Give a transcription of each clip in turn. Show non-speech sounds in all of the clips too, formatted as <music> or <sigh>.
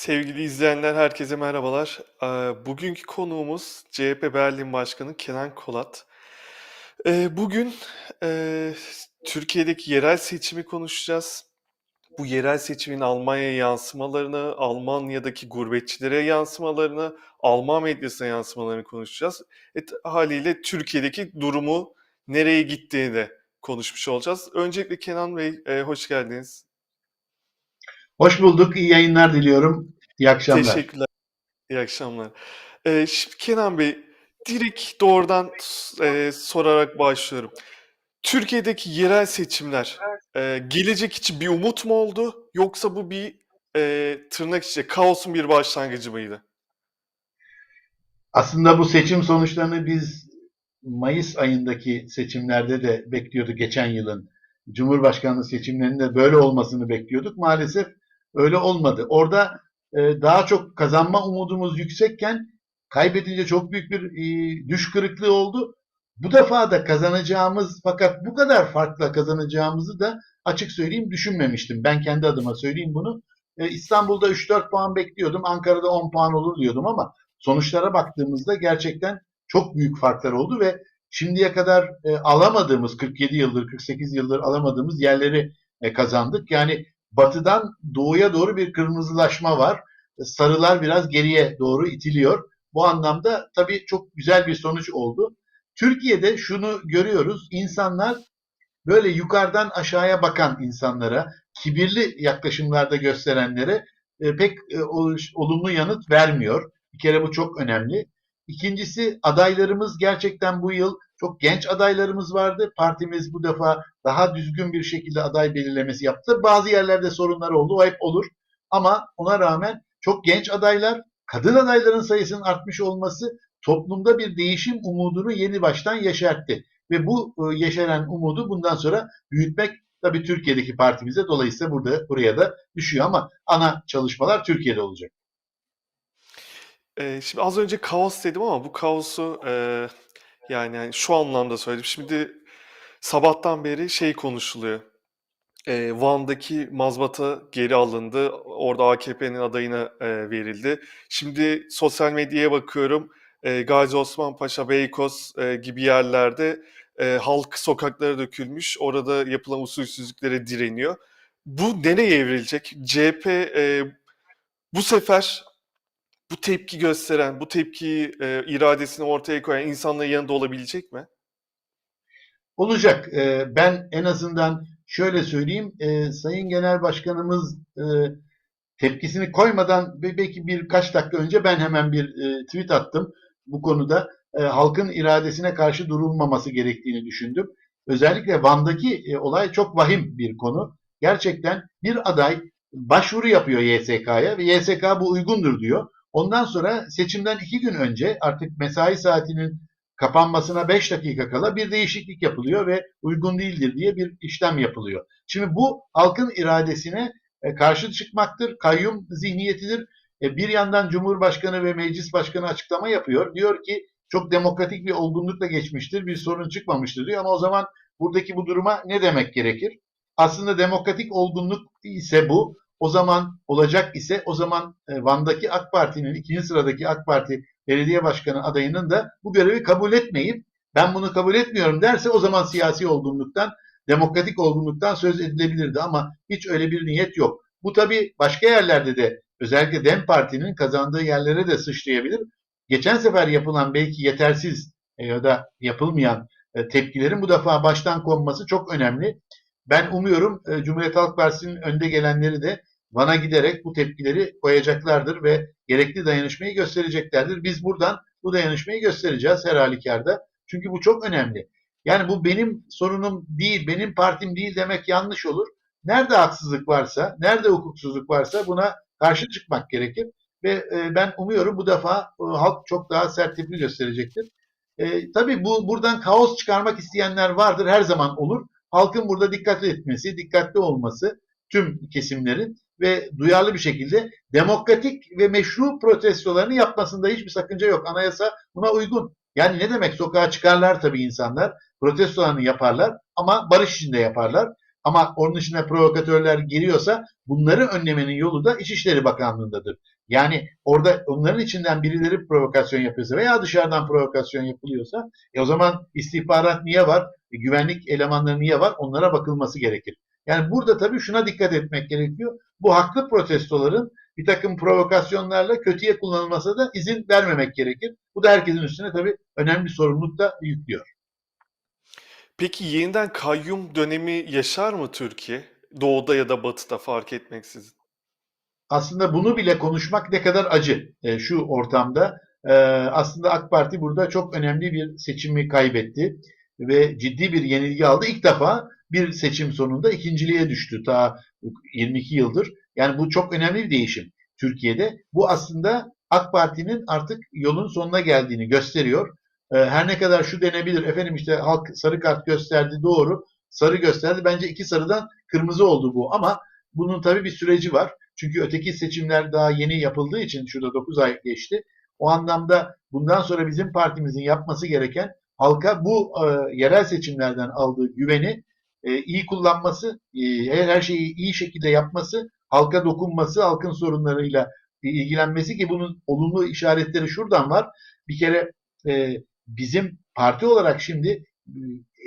Sevgili izleyenler, herkese merhabalar. Eee, bugünkü konuğumuz CHP Berlin Başkanı Kenan Kolat. Eee, bugün, eee, Türkiye'deki yerel seçimi konuşacağız. Bu yerel seçimin Almanya'ya yansımalarını, Almanya'daki gurbetçilere yansımalarını, Alman medyasına yansımalarını konuşacağız. E, t hâliyle Türkiye'deki durumu, nereye gittiğini de konuşmuş olacağız. Öncelikle Kenan Bey, eee, hoş geldiniz. Hoş bulduk. İyi yayınlar diliyorum. İyi akşamlar. Teşekkürler. İyi akşamlar. Eee, şimdi Kenan Bey, direkt doğrudan eee, sorarak başlıyorum. Türkiye'deki yerel seçimler, eee, gelecek için bir umut mu oldu yoksa bu bir, eee, tırnak içinde kaosun bir başlangıcı mıydı? Aslında bu seçim sonuçlarını biz mayıs ayındaki seçimlerde de bekliyorduk geçen yılın. Cumhurbaşkanlığı seçimlerinde böyle olmasını bekliyorduk. Maalesef öyle olmadı. Orada e, daha çok kazanma umudumuz yüksekken kaybedince çok büyük bir e, düş kırıklığı oldu. Bu defa da kazanacağımız fakat bu kadar farkla kazanacağımızı da açık söyleyeyim düşünmemiştim. Ben kendi adıma söyleyeyim bunu. E, İstanbul'da 3-4 puan bekliyordum. Ankara'da 10 puan olur diyordum ama sonuçlara baktığımızda gerçekten çok büyük farklar oldu ve şimdiye kadar e, alamadığımız 47 yıldır 48 yıldır alamadığımız yerleri e, kazandık. Yani batıdan doğuya doğru bir kırmızılaşma var. Sarılar biraz geriye doğru itiliyor. Bu anlamda tabii çok güzel bir sonuç oldu. Türkiye'de şunu görüyoruz. İnsanlar böyle yukarıdan aşağıya bakan insanlara, kibirli yaklaşımlarda gösterenlere e, pek e, olumlu yanıt vermiyor. Bir kere bu çok önemli. İkincisi adaylarımız gerçekten bu yıl çok genç adaylarımız vardı. Partimiz bu defa daha düzgün bir şekilde aday belirlemesi yaptı. Bazı yerlerde sorunlar oldu. O hep olur. Ama ona rağmen çok genç adaylar, kadın adayların sayısının artmış olması toplumda bir değişim umudunu yeni baştan yeşertti. Ve bu e, yeşeren umudu bundan sonra büyütmek tabii Türkiye'deki partimize dolayısıyla burada buraya da düşüyor ama ana çalışmalar Türkiye'de olacak. Eee, şimdi az önce kaos dedim ama bu kaosu, eee, yani, hani, şu anlamda söyledim. Şimdi sabahtan beri şey konuşuluyor. Eee, Van'daki mazbata geri alındı. Orada AKP'nin adayına, eee, verildi. Şimdi sosyal medyaya bakıyorum. Eee, Gazi Osman Paşa, Beykoz, eee, gibi yerlerde, eee, halk sokaklara dökülmüş. Orada yapılan usulsüzlüklere direniyor. Bu nereye evrilecek? CHP, eee, bu sefer bu tepki gösteren, bu tepkiyi, eee, iradesini ortaya koyan insanların yanında olabilecek mi? Olacak. Ee, ben en azından şöyle söyleyeyim. E, Sayın Genel Başkanımız e, tepkisini koymadan belki birkaç dakika önce ben hemen bir e, tweet attım. Bu konuda e, halkın iradesine karşı durulmaması gerektiğini düşündüm. Özellikle Van'daki e, olay çok vahim bir konu. Gerçekten bir aday başvuru yapıyor YSK'ya ve YSK bu uygundur diyor. Ondan sonra seçimden iki gün önce artık mesai saatinin kapanmasına 5 dakika kala bir değişiklik yapılıyor ve uygun değildir diye bir işlem yapılıyor. Şimdi bu halkın iradesine e, karşı çıkmaktır, kayyum zihniyetidir. E, bir yandan Cumhurbaşkanı ve Meclis Başkanı açıklama yapıyor. Diyor ki çok demokratik bir olgunlukla geçmiştir, bir sorun çıkmamıştır diyor ama o zaman buradaki bu duruma ne demek gerekir? Aslında demokratik olgunluk ise bu. O zaman olacak ise o zaman e, Van'daki AK Parti'nin ikinci sıradaki AK Parti belediye başkanı adayının da bu görevi kabul etmeyip ben bunu kabul etmiyorum derse o zaman siyasi olgunluktan, demokratik olgunluktan söz edilebilirdi ama hiç öyle bir niyet yok. Bu tabii başka yerlerde de özellikle DEM Parti'nin kazandığı yerlere de sıçrayabilir. Geçen sefer yapılan belki yetersiz e, ya da yapılmayan e, tepkilerin bu defa baştan konması çok önemli. Ben umuyorum Cumhuriyet Halk Partisi'nin önde gelenleri de Van'a giderek bu tepkileri koyacaklardır ve gerekli dayanışmayı göstereceklerdir. Biz buradan bu dayanışmayı göstereceğiz her halükarda. Çünkü bu çok önemli. Yani bu benim sorunum değil, benim partim değil demek yanlış olur. Nerede haksızlık varsa, nerede hukuksuzluk varsa buna karşı çıkmak gerekir. Ve e, ben umuyorum bu defa e, halk çok daha sert tepki gösterecektir. E, tabii bu buradan kaos çıkarmak isteyenler vardır, her zaman olur. Halkın burada dikkat etmesi, dikkatli olması tüm kesimlerin ve duyarlı bir şekilde demokratik ve meşru protestolarını yapmasında hiçbir sakınca yok. Anayasa buna uygun. Yani ne demek sokağa çıkarlar tabii insanlar, protestolarını yaparlar ama barış içinde yaparlar. Ama onun dışında provokatörler giriyorsa bunları önlemenin yolu da İçişleri Bakanlığı'ndadır. Yani orada onların içinden birileri provokasyon yapıyorsa veya dışarıdan provokasyon yapılıyorsa e o zaman istihbarat niye var? E güvenlik elemanları niye var? Onlara bakılması gerekir. Yani burada tabii şuna dikkat etmek gerekiyor. Bu haklı protestoların bir takım provokasyonlarla kötüye kullanılmasına da izin vermemek gerekir. Bu da herkesin üstüne tabii önemli bir sorumluluk da yüklüyor. Peki yeniden kayyum dönemi yaşar mı Türkiye? Doğuda ya da batıda fark etmeksizin. Aslında bunu bile konuşmak ne kadar acı e, şu ortamda. E, aslında AK Parti burada çok önemli bir seçimi kaybetti ve ciddi bir yenilgi aldı. İlk defa bir seçim sonunda ikinciliğe düştü ta 22 yıldır. Yani bu çok önemli bir değişim Türkiye'de. Bu aslında AK Parti'nin artık yolun sonuna geldiğini gösteriyor. E, her ne kadar şu denebilir, efendim işte halk sarı kart gösterdi doğru, sarı gösterdi. Bence iki sarıdan kırmızı oldu bu ama bunun tabii bir süreci var. Çünkü öteki seçimler daha yeni yapıldığı için şurada 9 ay geçti. O anlamda bundan sonra bizim partimizin yapması gereken halka bu e, yerel seçimlerden aldığı güveni e, iyi kullanması, e, her, her şeyi iyi şekilde yapması, halka dokunması, halkın sorunlarıyla ilgilenmesi ki bunun olumlu işaretleri şuradan var. Bir kere e, bizim parti olarak şimdi e,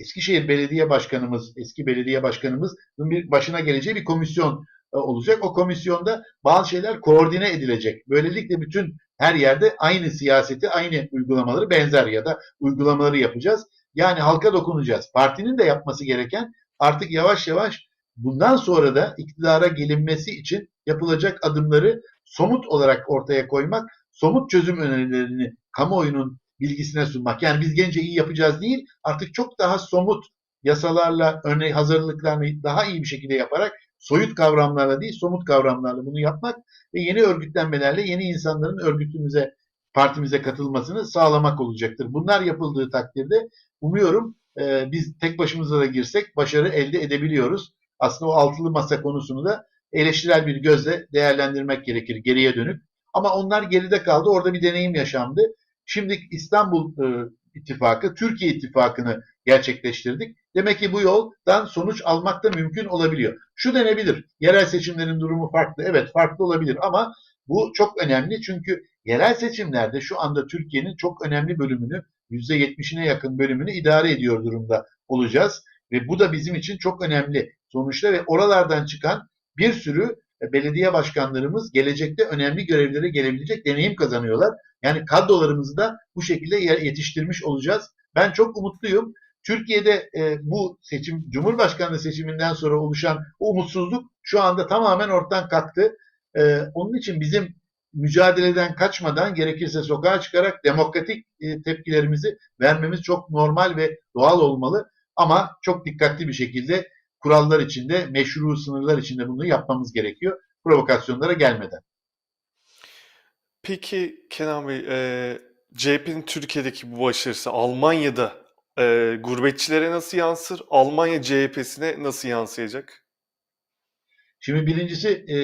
Eskişehir Belediye Başkanımız, eski belediye başkanımızın bir başına geleceği bir komisyon olacak. O komisyonda bazı şeyler koordine edilecek. Böylelikle bütün her yerde aynı siyaseti, aynı uygulamaları benzer ya da uygulamaları yapacağız. Yani halka dokunacağız. Partinin de yapması gereken artık yavaş yavaş bundan sonra da iktidara gelinmesi için yapılacak adımları somut olarak ortaya koymak, somut çözüm önerilerini kamuoyunun bilgisine sunmak. Yani biz gence iyi yapacağız değil, artık çok daha somut yasalarla, örneğin hazırlıklarını daha iyi bir şekilde yaparak soyut kavramlarla değil, somut kavramlarla bunu yapmak ve yeni örgütlenmelerle yeni insanların örgütümüze, partimize katılmasını sağlamak olacaktır. Bunlar yapıldığı takdirde umuyorum e, biz tek başımıza da girsek başarı elde edebiliyoruz. Aslında o altılı masa konusunu da eleştirel bir gözle değerlendirmek gerekir geriye dönük. Ama onlar geride kaldı. Orada bir deneyim yaşandı. Şimdi İstanbul e, İttifakı, Türkiye İttifakı'nı gerçekleştirdik. Demek ki bu yoldan sonuç almak da mümkün olabiliyor. Şu denebilir, yerel seçimlerin durumu farklı. Evet farklı olabilir ama bu çok önemli çünkü yerel seçimlerde şu anda Türkiye'nin çok önemli bölümünü, %70'ine yakın bölümünü idare ediyor durumda olacağız. Ve bu da bizim için çok önemli sonuçta ve oralardan çıkan bir sürü belediye başkanlarımız gelecekte önemli görevlere gelebilecek deneyim kazanıyorlar. Yani kadrolarımızı da bu şekilde yetiştirmiş olacağız. Ben çok umutluyum. Türkiye'de e, bu seçim, Cumhurbaşkanlığı seçiminden sonra oluşan o umutsuzluk şu anda tamamen ortadan kalktı. E, onun için bizim mücadeleden kaçmadan gerekirse sokağa çıkarak demokratik e, tepkilerimizi vermemiz çok normal ve doğal olmalı. Ama çok dikkatli bir şekilde kurallar içinde, meşru sınırlar içinde bunu yapmamız gerekiyor. Provokasyonlara gelmeden. Peki Kenan Bey, e, CHP'nin Türkiye'deki bu başarısı Almanya'da e, gurbetçilere nasıl yansır? Almanya CHP'sine nasıl yansıyacak? Şimdi birincisi e,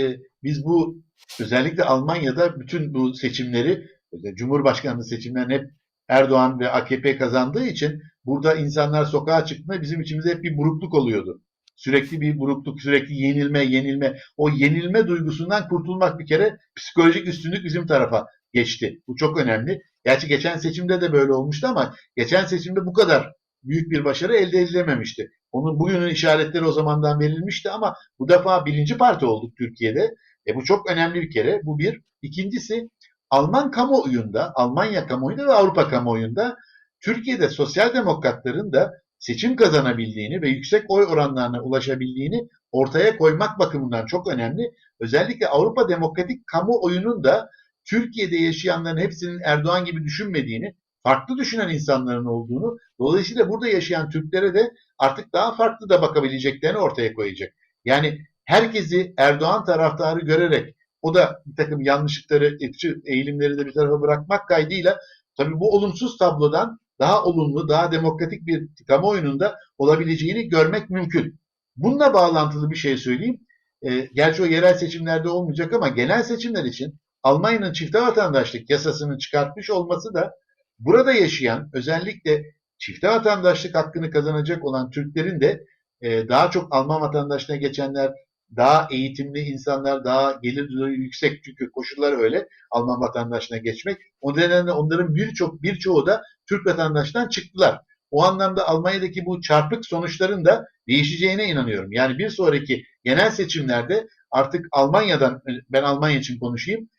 biz bu özellikle Almanya'da bütün bu seçimleri, Cumhurbaşkanlığı seçimlerini hep Erdoğan ve AKP kazandığı için burada insanlar sokağa çıktığında bizim içimizde hep bir burukluk oluyordu. Sürekli bir burukluk, sürekli yenilme, yenilme. O yenilme duygusundan kurtulmak bir kere psikolojik üstünlük bizim tarafa geçti. Bu çok önemli. Gerçi geçen seçimde de böyle olmuştu ama geçen seçimde bu kadar büyük bir başarı elde edilememişti. Onun bugünün işaretleri o zamandan verilmişti ama bu defa birinci parti olduk Türkiye'de. E bu çok önemli bir kere. Bu bir. İkincisi Alman kamuoyunda, Almanya kamuoyunda ve Avrupa kamuoyunda Türkiye'de sosyal demokratların da seçim kazanabildiğini ve yüksek oy oranlarına ulaşabildiğini ortaya koymak bakımından çok önemli. Özellikle Avrupa Demokratik kamuoyunun da Türkiye'de yaşayanların hepsinin Erdoğan gibi düşünmediğini, farklı düşünen insanların olduğunu, dolayısıyla burada yaşayan Türklere de artık daha farklı da bakabileceklerini ortaya koyacak. Yani herkesi Erdoğan taraftarı görerek o da bir takım yanlışlıkları, eğilimleri de bir tarafa bırakmak kaydıyla tabii bu olumsuz tablodan daha olumlu, daha demokratik bir kamuoyunun da olabileceğini görmek mümkün. Bununla bağlantılı bir şey söyleyeyim. E, gerçi o yerel seçimlerde olmayacak ama genel seçimler için Almanya'nın çifte vatandaşlık yasasını çıkartmış olması da burada yaşayan özellikle çifte vatandaşlık hakkını kazanacak olan Türklerin de e, daha çok Alman vatandaşlığına geçenler, daha eğitimli insanlar, daha gelir düzeyi yüksek çünkü koşullar öyle Alman vatandaşlığına geçmek. O nedenle onların birçok birçoğu da Türk vatandaşlığından çıktılar. O anlamda Almanya'daki bu çarpık sonuçların da değişeceğine inanıyorum. Yani bir sonraki genel seçimlerde artık Almanya'dan, ben Almanya için konuşayım,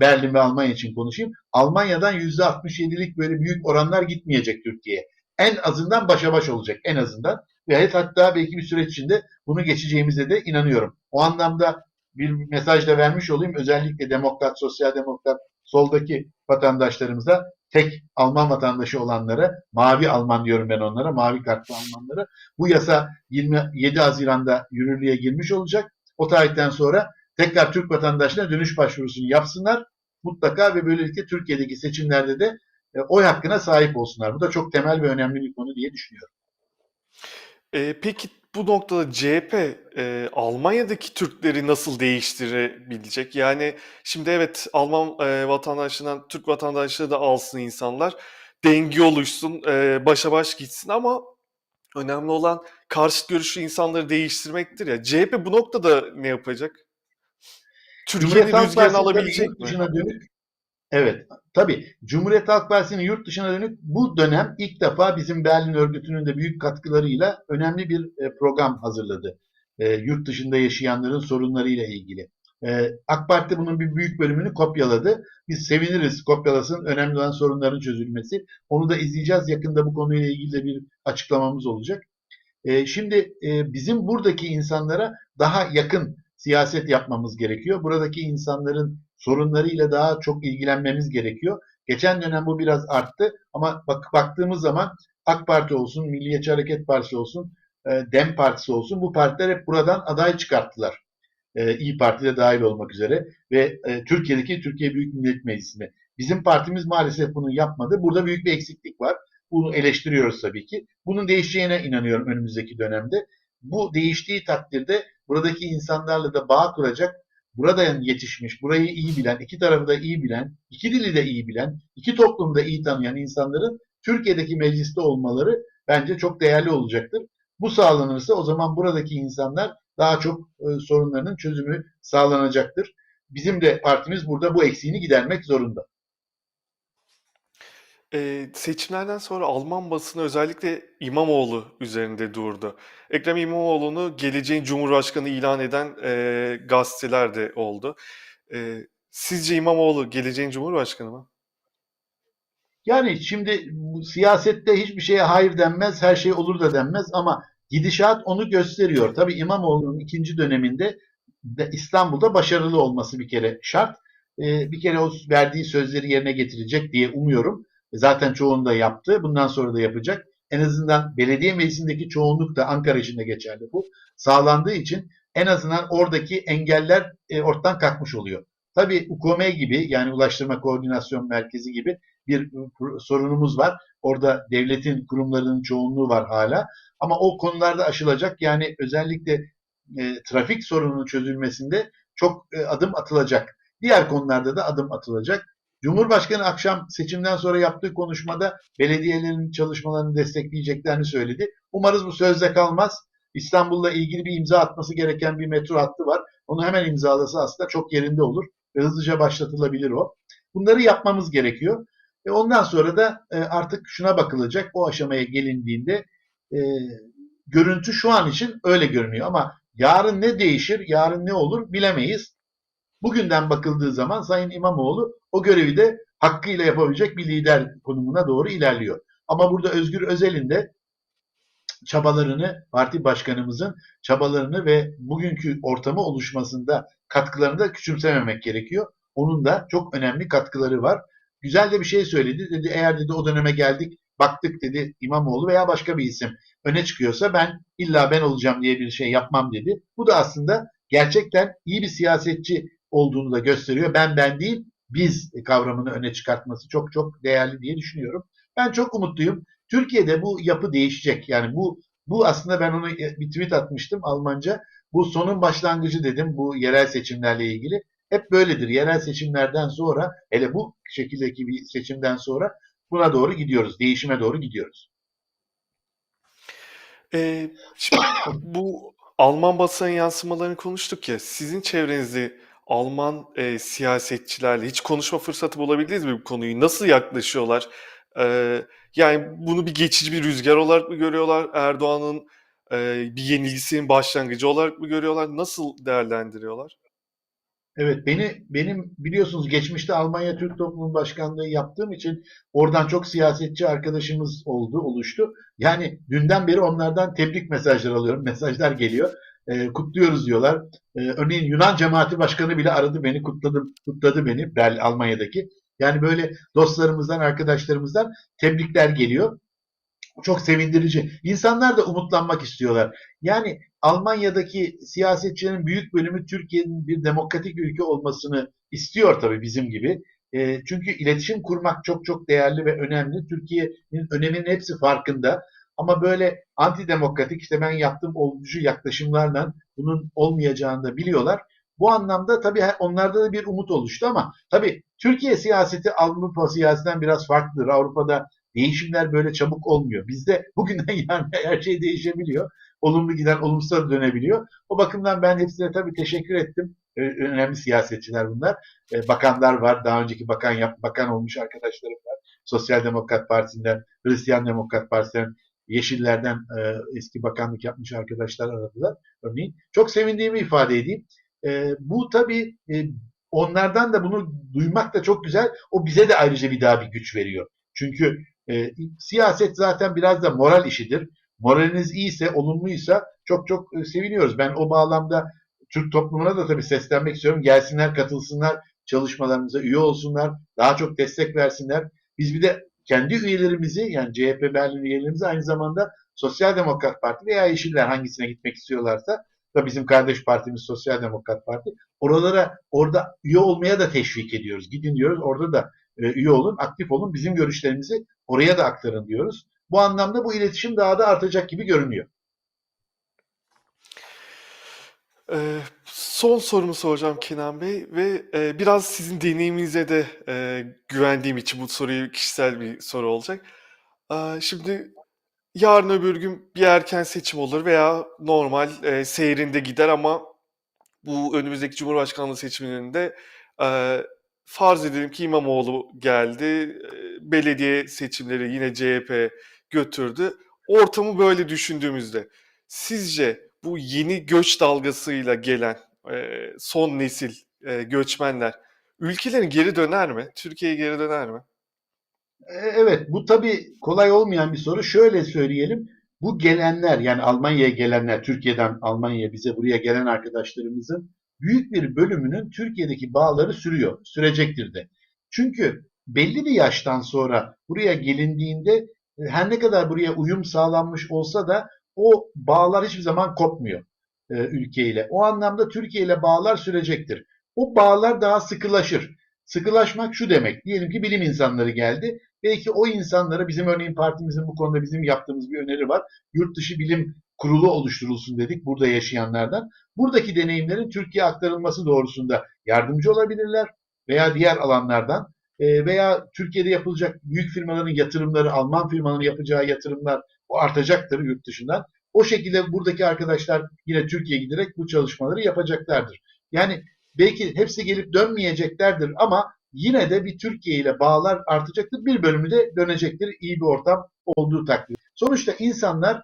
Berlin ve Almanya için konuşayım. Almanya'dan %67'lik böyle büyük oranlar gitmeyecek Türkiye'ye. En azından başa baş olacak en azından. Ve hatta belki bir süreç içinde bunu geçeceğimize de inanıyorum. O anlamda bir mesaj da vermiş olayım. Özellikle demokrat, sosyal demokrat, soldaki vatandaşlarımıza tek Alman vatandaşı olanlara, mavi Alman diyorum ben onlara, mavi kartlı Almanlara. Bu yasa 27 Haziran'da yürürlüğe girmiş olacak. O tarihten sonra tekrar Türk vatandaşlarına dönüş başvurusunu yapsınlar. Mutlaka ve böylelikle Türkiye'deki seçimlerde de e, oy hakkına sahip olsunlar. Bu da çok temel ve önemli bir konu diye düşünüyorum. E, peki bu noktada CHP e, Almanya'daki Türkleri nasıl değiştirebilecek? Yani şimdi evet Alman e, vatandaşlığından Türk vatandaşlığı da alsın insanlar. Denge oluşsun, e, başa baş gitsin ama önemli olan karşıt görüşlü insanları değiştirmektir ya. CHP bu noktada ne yapacak? Türkiye'nin Cumhuriyet Halk rüzgarını alabilecek yurt mi? dışına dönük Evet, tabii. Cumhuriyet Halk Partisi'nin yurt dışına dönük bu dönem ilk defa bizim Berlin örgütünün de büyük katkılarıyla önemli bir e, program hazırladı. E, yurt dışında yaşayanların sorunlarıyla ilgili. E, AK Parti bunun bir büyük bölümünü kopyaladı. Biz seviniriz kopyalasın. Önemli olan sorunların çözülmesi. Onu da izleyeceğiz. Yakında bu konuyla ilgili de bir açıklamamız olacak. E, şimdi e, bizim buradaki insanlara daha yakın siyaset yapmamız gerekiyor. Buradaki insanların sorunlarıyla daha çok ilgilenmemiz gerekiyor. Geçen dönem bu biraz arttı ama bak, baktığımız zaman AK Parti olsun, Milliyetçi Hareket Partisi olsun, e, Dem Partisi olsun bu partiler hep buradan aday çıkarttılar. E, İyi Parti de dahil olmak üzere ve e, Türkiye'deki Türkiye Büyük Millet Meclisi'ne. Bizim partimiz maalesef bunu yapmadı. Burada büyük bir eksiklik var. Bunu eleştiriyoruz tabii ki. Bunun değişeceğine inanıyorum önümüzdeki dönemde. Bu değiştiği takdirde buradaki insanlarla da bağ kuracak, buradan yetişmiş, burayı iyi bilen, iki tarafı da iyi bilen, iki dili de iyi bilen, iki toplumu da iyi tanıyan insanların Türkiye'deki mecliste olmaları bence çok değerli olacaktır. Bu sağlanırsa o zaman buradaki insanlar daha çok e, sorunlarının çözümü sağlanacaktır. Bizim de partimiz burada bu eksiğini gidermek zorunda. Eee, seçimlerden sonra Alman basını özellikle İmamoğlu üzerinde durdu. Ekrem İmamoğlu'nu geleceğin cumhurbaşkanı ilan eden eee, gazeteler de oldu. Eee, sizce İmamoğlu geleceğin cumhurbaşkanı mı? Yani şimdi siyasette hiçbir şeye hayır denmez, her şey olur da denmez ama gidişat onu gösteriyor. Tabii İmamoğlu'nun ikinci döneminde de İstanbul'da başarılı olması bir kere şart. Ee, bir kere o verdiği sözleri yerine getirecek diye umuyorum. Zaten çoğunu da yaptı. Bundan sonra da yapacak. En azından belediye meclisindeki çoğunluk da Ankara için de geçerli bu. Sağlandığı için en azından oradaki engeller e, ortadan kalkmış oluyor. Tabii UKM gibi yani Ulaştırma Koordinasyon Merkezi gibi bir sorunumuz var. Orada devletin kurumlarının çoğunluğu var hala. Ama o konularda aşılacak. Yani özellikle e, trafik sorununun çözülmesinde çok e, adım atılacak. Diğer konularda da adım atılacak. Cumhurbaşkanı akşam seçimden sonra yaptığı konuşmada belediyelerin çalışmalarını destekleyeceklerini söyledi. Umarız bu sözde kalmaz. İstanbul'la ilgili bir imza atması gereken bir metro hattı var. Onu hemen imzalası aslında çok yerinde olur ve hızlıca başlatılabilir o. Bunları yapmamız gerekiyor. Ve ondan sonra da e, artık şuna bakılacak. O aşamaya gelindiğinde e, görüntü şu an için öyle görünüyor ama yarın ne değişir, yarın ne olur bilemeyiz. Bugünden bakıldığı zaman Sayın İmamoğlu o görevi de hakkıyla yapabilecek bir lider konumuna doğru ilerliyor. Ama burada Özgür Özel'in de çabalarını, parti başkanımızın çabalarını ve bugünkü ortamı oluşmasında katkılarını da küçümsememek gerekiyor. Onun da çok önemli katkıları var. Güzel de bir şey söyledi. Dedi eğer dedi o döneme geldik, baktık dedi İmamoğlu veya başka bir isim öne çıkıyorsa ben illa ben olacağım diye bir şey yapmam dedi. Bu da aslında gerçekten iyi bir siyasetçi olduğunu da gösteriyor. Ben ben değil, biz kavramını öne çıkartması çok çok değerli diye düşünüyorum. Ben çok umutluyum. Türkiye'de bu yapı değişecek. Yani bu bu aslında ben onu bir tweet atmıştım Almanca. Bu sonun başlangıcı dedim bu yerel seçimlerle ilgili. Hep böyledir. Yerel seçimlerden sonra hele bu şekildeki bir seçimden sonra buna doğru gidiyoruz. Değişime doğru gidiyoruz. Eee, şimdi bu Alman basın yansımalarını konuştuk ya, sizin çevrenizde Alman, eee, siyasetçilerle hiç konuşma fırsatı bulabildiniz mi bu konuyu? Nasıl yaklaşıyorlar? Eee, yani bunu bir geçici bir rüzgar olarak mı görüyorlar? Erdoğan'ın, eee, bir yenilgisinin başlangıcı olarak mı görüyorlar? Nasıl değerlendiriyorlar? Evet, beni benim biliyorsunuz geçmişte Almanya Türk Topluluğu Başkanlığı yaptığım için oradan çok siyasetçi arkadaşımız oldu, oluştu. Yani dünden beri onlardan tebrik mesajları alıyorum. Mesajlar geliyor. Ee, kutluyoruz diyorlar. Ee, örneğin Yunan Cemaati Başkanı bile aradı beni, kutladı, kutladı beni Berl Almanya'daki. Yani böyle dostlarımızdan, arkadaşlarımızdan tebrikler geliyor. Çok sevindirici. İnsanlar da umutlanmak istiyorlar. Yani Almanya'daki siyasetçilerin büyük bölümü Türkiye'nin bir demokratik ülke olmasını istiyor tabii bizim gibi. E, çünkü iletişim kurmak çok çok değerli ve önemli. Türkiye'nin öneminin hepsi farkında. Ama böyle antidemokratik işte ben yaptığım olgucu yaklaşımlarla bunun olmayacağını da biliyorlar. Bu anlamda tabii onlarda da bir umut oluştu ama tabii Türkiye siyaseti Avrupa siyasetinden biraz farklıdır. Avrupa'da değişimler böyle çabuk olmuyor. Bizde bugünden <laughs> yarına her şey değişebiliyor. Olumlu giden olumsuza dönebiliyor. O bakımdan ben hepsine tabii teşekkür ettim. Önemli siyasetçiler bunlar. Ee, bakanlar var. Daha önceki bakan bakan olmuş arkadaşlarım var. Sosyal Demokrat Partisi'nden, Hristiyan Demokrat Partisi'nden, Yeşillerden e, eski bakanlık yapmış arkadaşlar aradılar. Örneğin. Çok sevindiğimi ifade edeyim. E, bu tabii e, onlardan da bunu duymak da çok güzel. O bize de ayrıca bir daha bir güç veriyor. Çünkü e, siyaset zaten biraz da moral işidir. Moraliniz iyiyse, olumluysa çok çok e, seviniyoruz. Ben o bağlamda Türk toplumuna da tabii seslenmek istiyorum. Gelsinler, katılsınlar, çalışmalarımıza üye olsunlar, daha çok destek versinler. Biz bir de kendi üyelerimizi yani CHP Berlin üyelerimizi aynı zamanda Sosyal Demokrat Parti veya Yeşiller hangisine gitmek istiyorlarsa da bizim kardeş partimiz Sosyal Demokrat Parti oralara orada üye olmaya da teşvik ediyoruz. Gidin diyoruz orada da e, üye olun, aktif olun. Bizim görüşlerimizi oraya da aktarın diyoruz. Bu anlamda bu iletişim daha da artacak gibi görünüyor. Ee, son sorumu soracağım Kenan Bey ve e, biraz sizin deneyiminize de e, güvendiğim için bu soruyu kişisel bir soru olacak. Aa, şimdi yarın öbür gün bir erken seçim olur veya normal e, seyrinde gider ama bu önümüzdeki Cumhurbaşkanlığı seçimlerinde e, farz edelim ki İmamoğlu geldi, e, belediye seçimleri yine CHP götürdü. Ortamı böyle düşündüğümüzde sizce bu yeni göç dalgasıyla gelen e, son nesil e, göçmenler ülkelerine geri döner mi? Türkiye'ye geri döner mi? E, Evet, bu tabii kolay olmayan bir soru. Şöyle söyleyelim. Bu gelenler yani Almanya'ya gelenler, Türkiye'den Almanya'ya bize buraya gelen arkadaşlarımızın büyük bir bölümünün Türkiye'deki bağları sürüyor, sürecektir de. Çünkü belli bir yaştan sonra buraya gelindiğinde e, her ne kadar buraya uyum sağlanmış olsa da o bağlar hiçbir zaman kopmuyor e, ülkeyle. O anlamda Türkiye ile bağlar sürecektir. O bağlar daha sıkılaşır. Sıkılaşmak şu demek. Diyelim ki bilim insanları geldi. Belki o insanlara bizim örneğin partimizin bu konuda bizim yaptığımız bir öneri var. Yurt dışı bilim kurulu oluşturulsun dedik burada yaşayanlardan. Buradaki deneyimlerin Türkiye aktarılması doğrusunda yardımcı olabilirler veya diğer alanlardan e, veya Türkiye'de yapılacak büyük firmaların yatırımları, Alman firmaların yapacağı yatırımlar o artacaktır yurt dışından. O şekilde buradaki arkadaşlar yine Türkiye'ye giderek bu çalışmaları yapacaklardır. Yani belki hepsi gelip dönmeyeceklerdir ama yine de bir Türkiye ile bağlar artacaktır. Bir bölümü de dönecektir iyi bir ortam olduğu takdirde. Sonuçta insanlar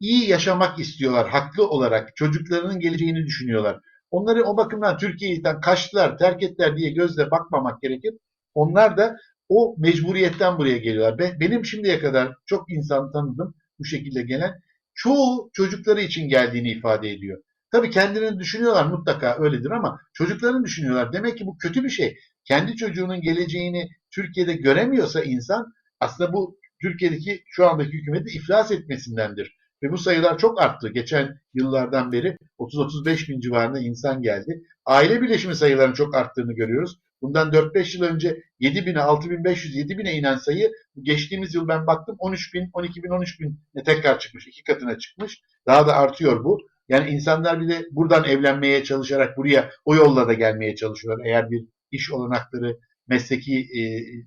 iyi yaşamak istiyorlar haklı olarak. Çocuklarının geleceğini düşünüyorlar. Onları o bakımdan Türkiye'den kaçtılar, terk ettiler diye gözle bakmamak gerekir. Onlar da o mecburiyetten buraya geliyorlar. Benim şimdiye kadar çok insan tanıdım bu şekilde gelen. Çoğu çocukları için geldiğini ifade ediyor. Tabii kendilerini düşünüyorlar mutlaka öyledir ama çocuklarını düşünüyorlar. Demek ki bu kötü bir şey. Kendi çocuğunun geleceğini Türkiye'de göremiyorsa insan aslında bu Türkiye'deki şu andaki hükümeti iflas etmesindendir. Ve bu sayılar çok arttı. Geçen yıllardan beri 30-35 bin civarında insan geldi. Aile birleşimi sayılarının çok arttığını görüyoruz. Bundan 4-5 yıl önce 7 bine, 6 bin 500, 7 bine inen sayı geçtiğimiz yıl ben baktım 13 bin, 12 bin, 13 bin tekrar çıkmış. iki katına çıkmış. Daha da artıyor bu. Yani insanlar bir de buradan evlenmeye çalışarak buraya o yolla da gelmeye çalışıyorlar. Eğer bir iş olanakları, mesleki e,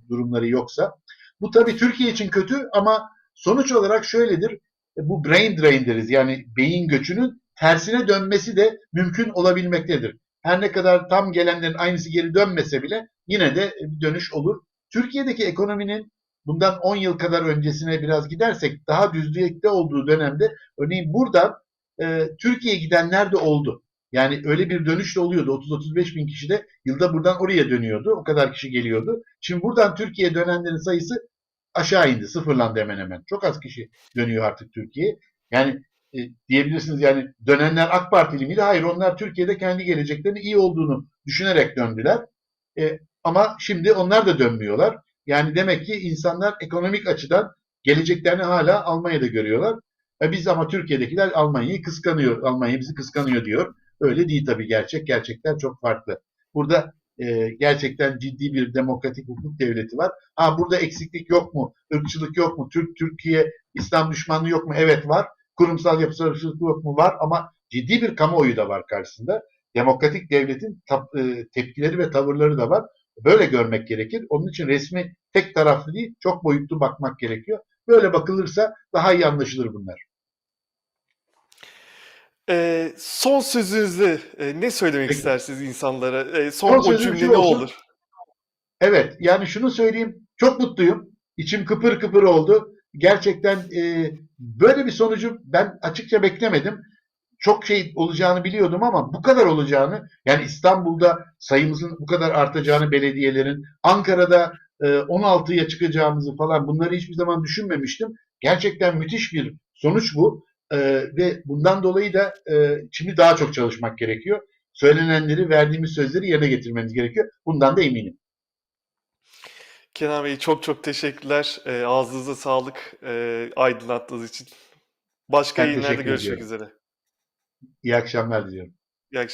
durumları yoksa. Bu tabii Türkiye için kötü ama sonuç olarak şöyledir. e, bu brain drain deriz. Yani beyin göçünün tersine dönmesi de mümkün olabilmektedir. Her ne kadar tam gelenlerin aynısı geri dönmese bile yine de dönüş olur. Türkiye'deki ekonominin bundan 10 yıl kadar öncesine biraz gidersek daha düzlükte olduğu dönemde örneğin buradan e, Türkiye'ye gidenler de oldu. Yani öyle bir dönüş de oluyordu. 30-35 bin kişi de yılda buradan oraya dönüyordu. O kadar kişi geliyordu. Şimdi buradan Türkiye'ye dönenlerin sayısı aşağı indi. Sıfırlandı hemen hemen. Çok az kişi dönüyor artık Türkiye'ye. Yani e, diyebilirsiniz yani dönenler AK Partili miydi? Hayır onlar Türkiye'de kendi geleceklerinin iyi olduğunu düşünerek döndüler. E, ama şimdi onlar da dönmüyorlar. Yani demek ki insanlar ekonomik açıdan geleceklerini hala Almanya'da görüyorlar. E, biz ama Türkiye'dekiler Almanya'yı kıskanıyor. Almanya bizi kıskanıyor diyor. Öyle değil tabii gerçek. Gerçekler çok farklı. Burada e, gerçekten ciddi bir demokratik hukuk devleti var. Ha burada eksiklik yok mu? Irkçılık yok mu? Türk Türkiye İslam düşmanlığı yok mu? Evet var. Kurumsal yapısal ırkçılık yok mu? Var ama ciddi bir kamuoyu da var karşısında. Demokratik devletin e, tepkileri ve tavırları da var. Böyle görmek gerekir. Onun için resmi tek taraflı değil, çok boyutlu bakmak gerekiyor. Böyle bakılırsa daha iyi anlaşılır bunlar. Ee, son sözünüzde e, ne söylemek Peki. istersiniz insanlara? E, son Son o cümle ne olur? Evet, yani şunu söyleyeyim, çok mutluyum. İçim kıpır kıpır oldu. Gerçekten e, böyle bir sonucu ben açıkça beklemedim. Çok şey olacağını biliyordum ama bu kadar olacağını, yani İstanbul'da sayımızın bu kadar artacağını belediyelerin, Ankara'da e, 16'ya çıkacağımızı falan bunları hiçbir zaman düşünmemiştim. Gerçekten müthiş bir sonuç bu. E, ve bundan dolayı da e, şimdi daha çok çalışmak gerekiyor. Söylenenleri, verdiğimiz sözleri yerine getirmemiz gerekiyor. Bundan da eminim. Kenan Bey çok çok teşekkürler. E, ağzınıza sağlık e, aydınlattığınız için. Başka Ben yayınlarda görüşmek ediyorum. üzere. İyi akşamlar diliyorum.